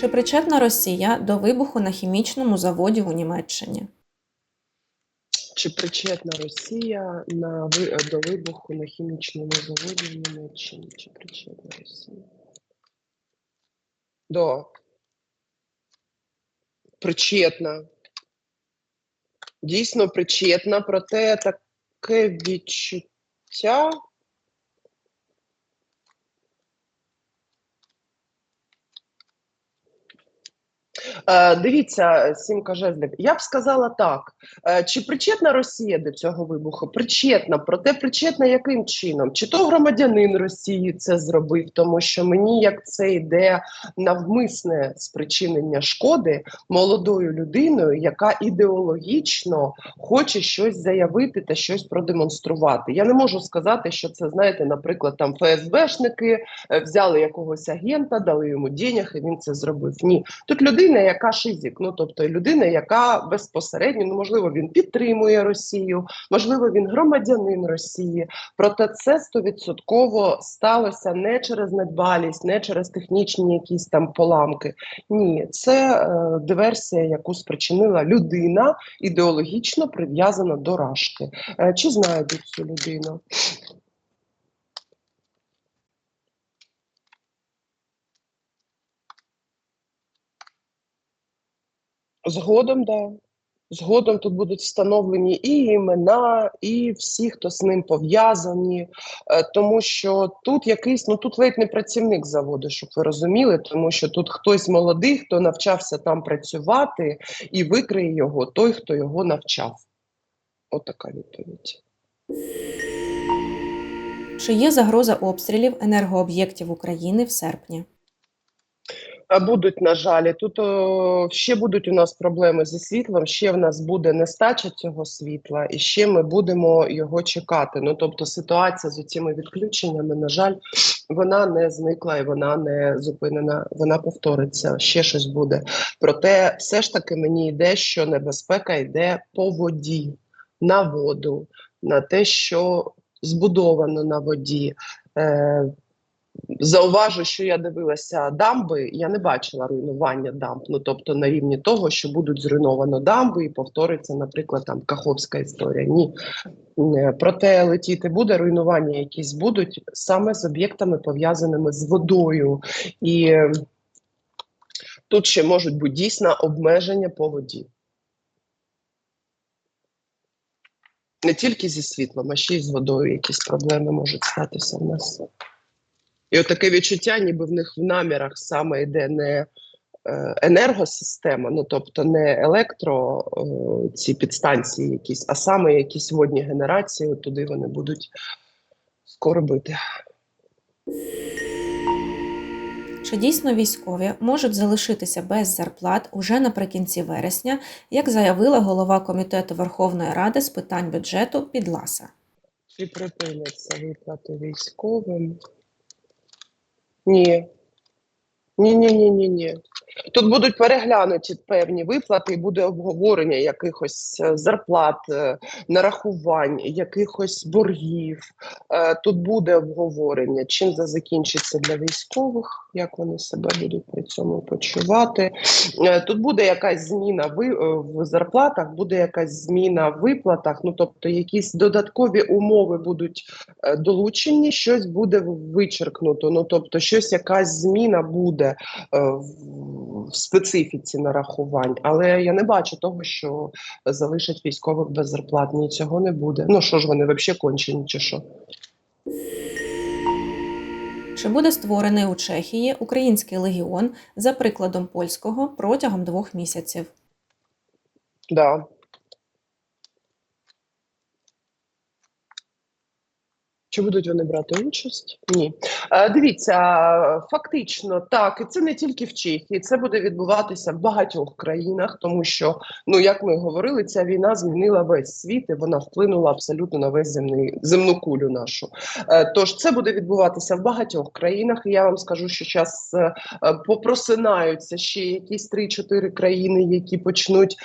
Чи причетна Росія до вибуху на хімічному заводі у Німеччині? Чи причетна Росія на до вибуху на хімічному заводі в Німеччині? Чи причетна Росія? До. Причетна. Дійсно причетна, проте таке відчуття. Е, дивіться, сімка жезлів. Я б сказала так: е, чи причетна Росія до цього вибуху? Причетна, проте причетна яким чином? Чи то громадянин Росії це зробив, тому що мені як це йде навмисне спричинення шкоди молодою людиною, яка ідеологічно хоче щось заявити та щось продемонструвати. Я не можу сказати, що це знаєте, наприклад, там ФСБшники е, взяли якогось агента, дали йому денег, і він це зробив. Ні, тут людина, яка шизик, ну тобто людина, яка безпосередньо, ну можливо, він підтримує Росію, можливо, він громадянин Росії. Проте це стовідсотково сталося не через недбалість, не через технічні якісь там поламки. Ні, це е, диверсія, яку спричинила людина, ідеологічно прив'язана до рашки. Е, чи знайдуть цю людину? Згодом, да. Згодом тут будуть встановлені і імена, і всі, хто з ним пов'язані, Е, тому що тут якийсь, ну тут ледь не працівник заводу, щоб ви розуміли, тому що тут хтось молодий, хто навчався там працювати, і викриє його той, хто його навчав. Отака відповідь. Чи є загроза обстрілів енергооб'єктів України в серпні? А Будуть, на жаль, тут о, ще будуть у нас проблеми зі світлом, ще в нас буде нестача цього світла, і ще ми будемо його чекати. Ну тобто ситуація з цими відключеннями, на жаль, вона не зникла і вона не зупинена, вона повториться, ще щось буде. Проте, все ж таки мені йде, що небезпека йде по воді, на воду, на те, що збудовано на воді. Е, Зауважу, що я дивилася дамби, я не бачила руйнування дамб. Ну тобто на рівні того, що будуть зруйновано дамби і повториться, наприклад, там Каховська історія. Ні. Е, Проте летіти буде, руйнування якісь будуть саме з об'єктами, пов'язаними з водою. І е, тут ще можуть бути дійсно обмеження по воді. Не тільки зі світлом, а ще й з водою якісь проблеми можуть статися в нас. І от таке відчуття, ніби в них в намірах саме йде не е, енергосистема, ну тобто не електро е, ці підстанції якісь, а саме якісь водні генерації, от туди вони будуть скоро бити. Чи дійсно військові можуть залишитися без зарплат уже наприкінці вересня, як заявила голова комітету Верховної Ради з питань бюджету Підласа? Чи припиняться виплати військовим? Ні. Ні, ні, ні, ні, ні. Тут будуть переглянуті певні виплати, і буде обговорення якихось е, зарплат, е, нарахувань, якихось боргів. Е, Тут буде обговорення, чим це закінчиться для військових, як вони себе будуть при цьому почувати. Тут буде якась зміна в зарплатах, буде якась зміна в виплатах. Ну тобто, якісь додаткові умови будуть долучені, щось буде вичеркнуто. Ну тобто, щось якась зміна буде в в специфіці нарахувань. Але я не бачу того, що залишать військових без зарплат. Ні, цього не буде. Ну що ж вони взагалі кончені, чи що? Чи буде створений у Чехії український легіон за прикладом польського протягом двох місяців? Да. Чи будуть вони брати участь? Ні. Е, дивіться, фактично так, і це не тільки в Чехії, це буде відбуватися в багатьох країнах, тому що, ну як ми говорили, ця війна змінила весь світ і вона вплинула абсолютно на весь земний земну кулю нашу. Е, тож це буде відбуватися в багатьох країнах. І я вам скажу, що зараз е, попросинаються ще якісь 3-4 країни, які почнуть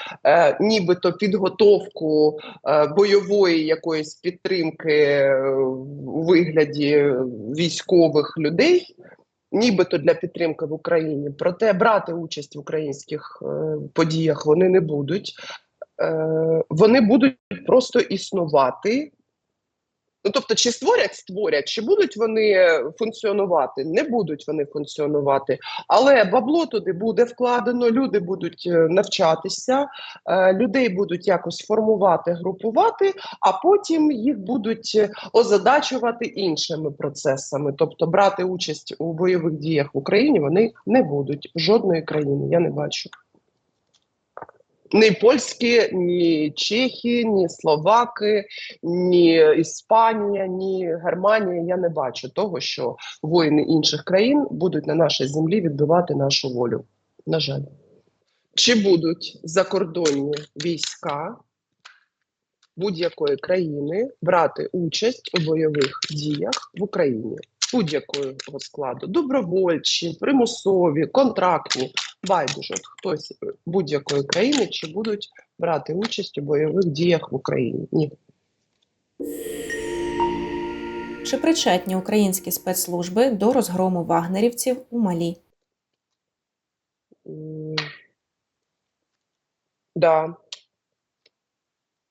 нібито підготовку бойової якоїсь підтримки у вигляді військових людей. нібито для підтримки в Україні. Проте брати участь в українських е, подіях вони не будуть. Е, вони будуть просто існувати. Ну, тобто, чи створять, створять, чи будуть вони функціонувати? Не будуть вони функціонувати. Але бабло туди буде вкладено, люди будуть е, навчатися, е, людей будуть якось формувати, групувати, а потім їх будуть е, озадачувати іншими процесами. Тобто брати участь у бойових діях в Україні вони не будуть. Жодної країни я не бачу. Ні польські, ні чехи, ні словаки, ні Іспанія, ні Германія. Я не бачу того, що воїни інших країн будуть на нашій землі відбивати нашу волю. На жаль, чи будуть закордонні війська будь-якої країни брати участь у бойових діях в Україні? Будь-якого складу, добровольчі, примусові, контрактні, байдуже, хтось будь-якої країни чи будуть брати участь у бойових діях в Україні? Ні. Чи причетні українські спецслужби до розгрому вагнерівців у Малі? Да.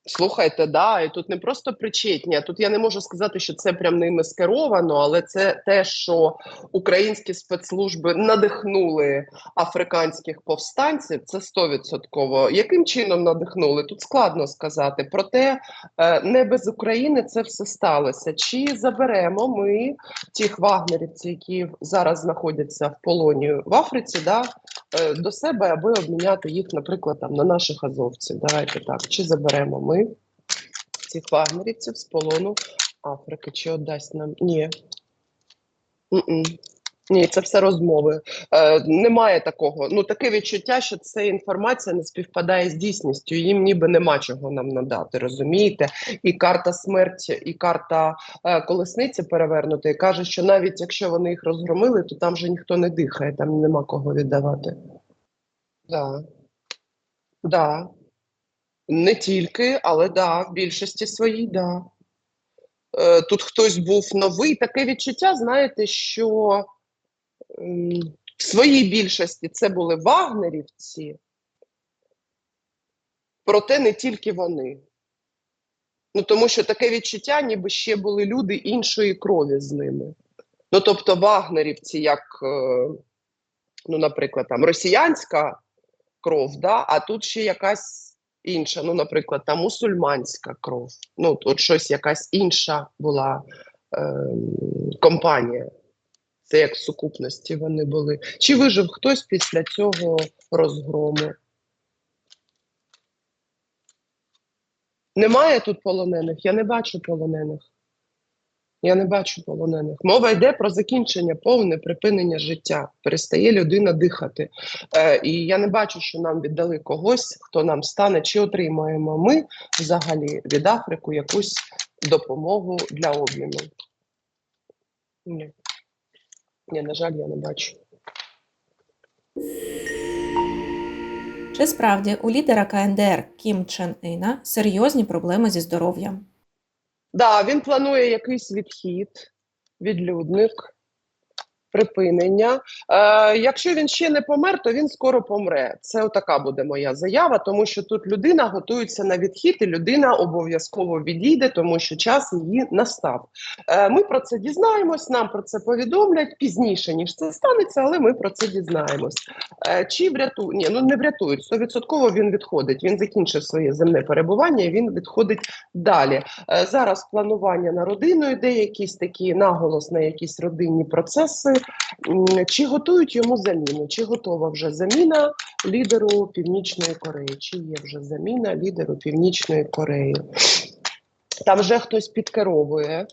Слухайте, да, і тут не просто причетні, тут я не можу сказати, що це прям ними скеровано, але це те, що українські спецслужби надихнули африканських повстанців, це стовідсотково. Яким чином надихнули? Тут складно сказати. Проте е, не без України це все сталося. Чи заберемо ми тих вагнерівців, які зараз знаходяться в полоні в Африці, да, до себе, аби обміняти їх, наприклад, там на наших азовців. Давайте так. Чи заберемо ми цих вагнерівців з полону Африки? Чи отдасть нам? Ні. Ні, це все розмови. Е, немає такого. Ну таке відчуття, що це інформація не співпадає з дійсністю. Їм ніби нема чого нам надати. Розумієте? І карта смерті, і карта е, колесниці перевернута, і каже, що навіть якщо вони їх розгромили, то там вже ніхто не дихає, там нема кого віддавати. Да. Да. Не тільки, але да, в більшості своїй, да. Е, тут хтось був новий. Таке відчуття, знаєте, що в своїй більшості це були вагнерівці, проте не тільки вони. Ну, тому що таке відчуття, ніби ще були люди іншої крові з ними. Ну, тобто, вагнерівці, як, е, ну, наприклад, там росіянська кров, да? а тут ще якась інша, ну, наприклад, там мусульманська кров. Ну, от щось якась інша була е, компанія. Це як сукупності вони були. Чи вижив хтось після цього розгрому? Немає тут полонених? Я не бачу полонених. Я не бачу полонених. Мова йде про закінчення, повне припинення життя. Перестає людина дихати. Е, і я не бачу, що нам віддали когось, хто нам стане, чи отримаємо ми взагалі від Африку якусь допомогу для обміну. Ні. Ні, на жаль, я не бачу. Чи справді у лідера КНДР Кім Чен Іна серйозні проблеми зі здоров'ям? Да, він планує якийсь відхід, відлюдник, припинення. Е, якщо він ще не помер, то він скоро помре. Це отака буде моя заява, тому що тут людина готується на відхід, і людина обов'язково відійде, тому що час її настав. Е, ми про це дізнаємось, нам про це повідомлять пізніше, ніж це станеться, але ми про це дізнаємось. Е, чи врятують? Ні, ну не врятують. Стовідсотково він відходить. Він закінчив своє земне перебування і він відходить далі. Е, зараз планування на родину йде, якісь такі наголос на якісь родинні процеси. Чи готують йому заміну? Чи готова вже заміна лідеру Північної Кореї? Чи є вже заміна лідеру Північної Кореї? Там вже хтось підкеровує.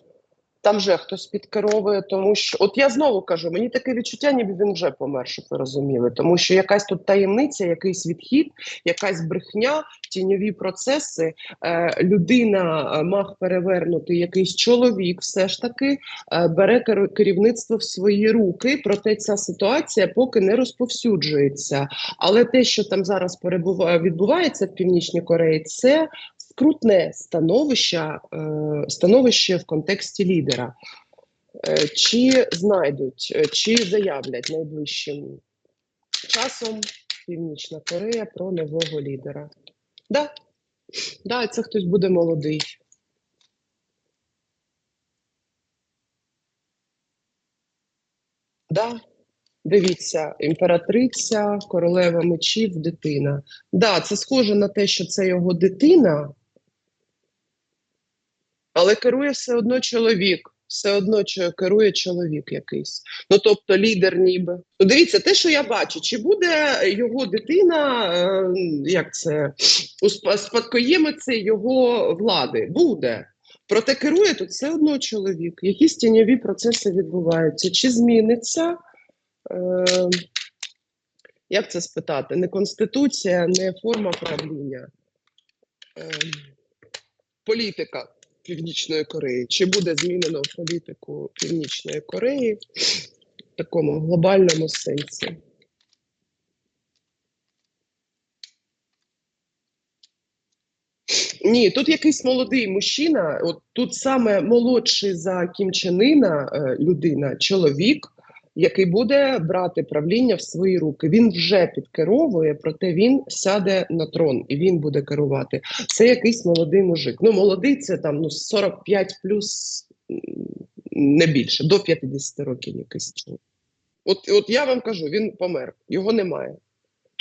Там вже хтось підкеровує, тому що от я знову кажу, мені таке відчуття, ніби він вже помер, щоб ви розуміли. Тому що якась тут таємниця, якийсь відхід, якась брехня, тіньові процеси. Е, людина е, перевернути якийсь чоловік, все ж таки е, бере керівництво в свої руки. Проте ця ситуація поки не розповсюджується. Але те, що там зараз перебуває, відбувається в Північній Кореї, це скрутне становище, е, становище в контексті лідера. Е, Чи знайдуть, е, чи заявлять найближчим часом Північна Корея про нового лідера? Да. Да, це хтось буде молодий. Да. Дивіться, імператриця, королева мечів, дитина. Да, це схоже на те, що це його дитина, але керує все одно чоловік. Все одно керує чоловік якийсь. Ну тобто лідер ніби. Ну, дивіться, те, що я бачу, чи буде його дитина, е, як це, спадкоємицею його влади? Буде. Проте керує тут все одно чоловік. Якісь тіньові процеси відбуваються. Чи зміниться? Е, як це спитати? Не конституція, не форма правління. Е, політика Північної Кореї. Чи буде змінено політику Північної Кореї в такому глобальному сенсі? Ні, тут якийсь молодий мужчина, от тут саме молодший за Кім Чен Іна, е, людина, чоловік, який буде брати правління в свої руки. Він вже підкеровує, проте він сяде на трон і він буде керувати. Це якийсь молодий мужик. Ну, молодий це там ну 45 плюс не більше, до 50 років якийсь чоловік. От, от я вам кажу, він помер, його немає.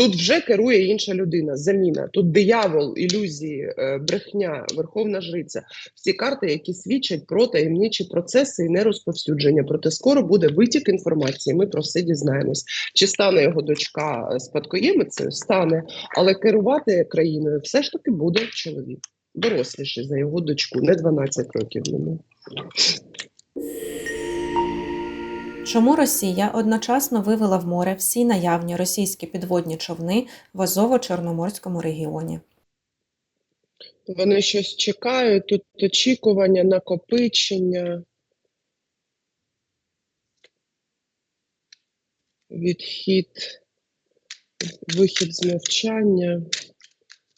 Тут вже керує інша людина, заміна. Тут диявол, ілюзії, е, брехня, верховна жриця. Всі карти, які свідчать про таємничі процеси і нерозповсюдження. Проте скоро буде витік інформації. Ми про все дізнаємось. Чи стане його дочка е, спадкоємицею? Стане, але керувати країною все ж таки буде чоловік. Доросліший за його дочку, не 12 років йому. Чому Росія одночасно вивела в море всі наявні російські підводні човни в Азово-Чорноморському регіоні? Вони щось чекають, тут очікування, накопичення. Відхід, вихід з мовчання.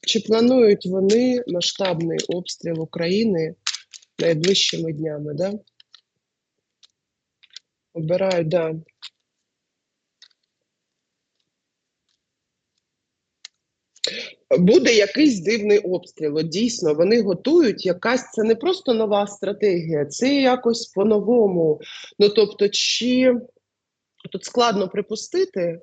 Чи планують вони масштабний обстріл України найближчими днями, да? Обирають, да. Буде якийсь дивний обстріл. От Дійсно, вони готують якась це не просто нова стратегія, це якось по-новому. Ну тобто, чи тут складно припустити,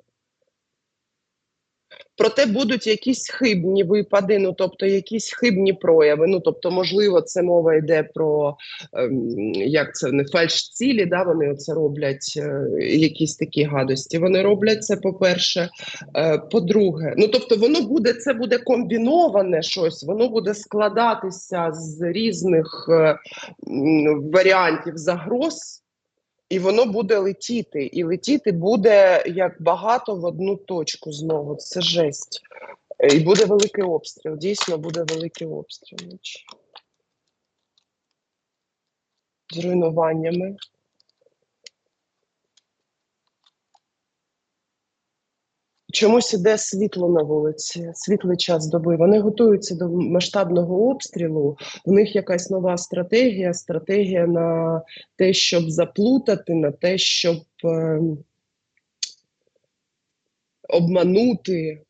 проте будуть якісь хибні випади, ну тобто якісь хибні прояви. Ну тобто, можливо, це мова йде про ем, як це не фальш-цілі, да, вони це роблять, е, якісь такі гадості. Вони роблять це, по-перше. Е, По-друге, ну тобто, воно буде це буде комбіноване щось, воно буде складатися з різних е, варіантів загроз. І воно буде летіти, і летіти буде як багато в одну точку знову. Це жесть. Е, І буде великий обстріл. Дійсно буде великий обстріл. З руйнуваннями. Чомусь іде світло на вулиці, світлий час доби. Вони готуються до масштабного обстрілу. В них якась нова стратегія, стратегія на те, щоб заплутати, на те, щоб е, обманути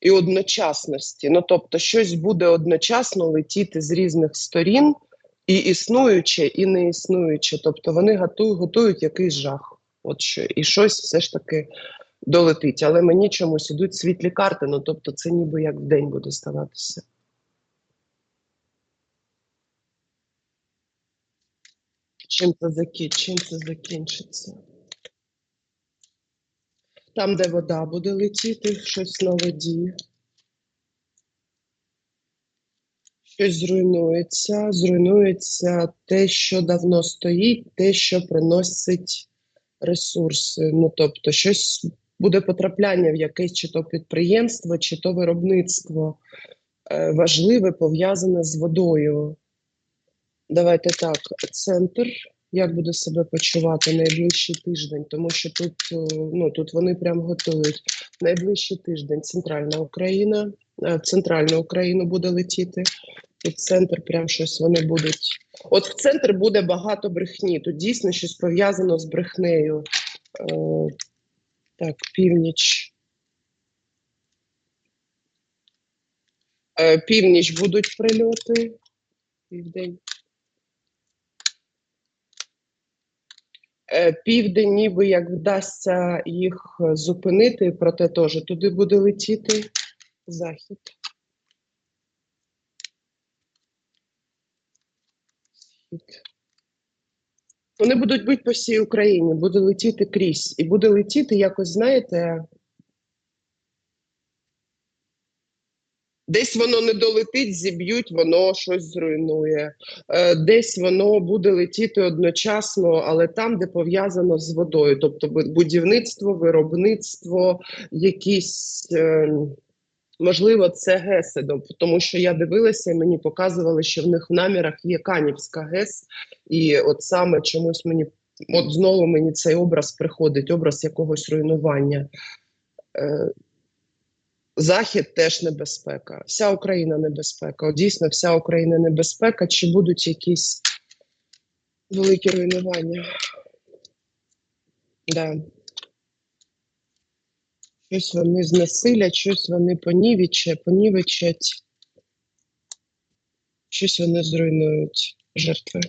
і одночасності. Ну, тобто, щось буде одночасно летіти з різних сторін, і існуюче, і не існуюче. Тобто вони готують, готують якийсь жах. От що, і щось все ж таки долетить. Але мені чомусь ідуть світлі карти, ну тобто це ніби як вдень буде ставатися. Чим це, закі... Чим це закінчиться? Там, де вода буде летіти, щось на воді. Щось зруйнується, зруйнується те, що давно стоїть, те, що приносить ресурси. Ну, тобто, щось буде потрапляння в якесь чи то підприємство, чи то виробництво е, важливе, пов'язане з водою. Давайте так, центр. Як буде себе почувати найближчий тиждень, тому що тут, е, ну, тут вони прям готують. Найближчий тиждень центральна Україна, е, в центральну Україну буде летіти. Тут центр, прям щось вони будуть. От в центр буде багато брехні. Тут дійсно щось пов'язано з брехнею. Е, так, північ. Е, північ будуть прильоти. Південь. Е, Південь, ніби як вдасться їх зупинити, проте теж туди буде летіти захід. Вони будуть бити по всій Україні, буде летіти крізь. І буде летіти якось, знаєте. Десь воно не долетить, зіб'ють, воно щось зруйнує. Е, Десь воно буде летіти одночасно, але там, де пов'язано з водою, тобто будівництво, виробництво, якісь. Можливо, це ГЕСи, дом- тому що я дивилася, і мені показували, що в них в намірах є Канівська ГЕС, і от саме чомусь мені, от знову мені цей образ приходить, образ якогось руйнування. Е, Захід теж небезпека, вся Україна небезпека. От дійсно, вся Україна небезпека. Чи будуть якісь великі руйнування? Да. Щось вони знесилять, щось вони понівечать, понівечать, щось вони зруйнують жертви.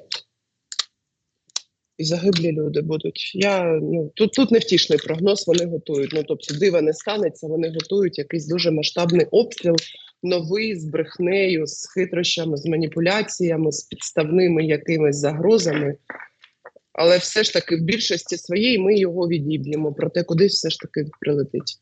І загиблі люди будуть. Я, ну, тут, тут невтішний прогноз, вони готують. Ну, тобто дива не станеться, вони готують якийсь дуже масштабний обстріл, новий з брехнею, з хитрощами, з маніпуляціями, з підставними якимись загрозами. Але все ж таки в більшості своїй ми його відіб'ємо, проте кудись все ж таки прилетить.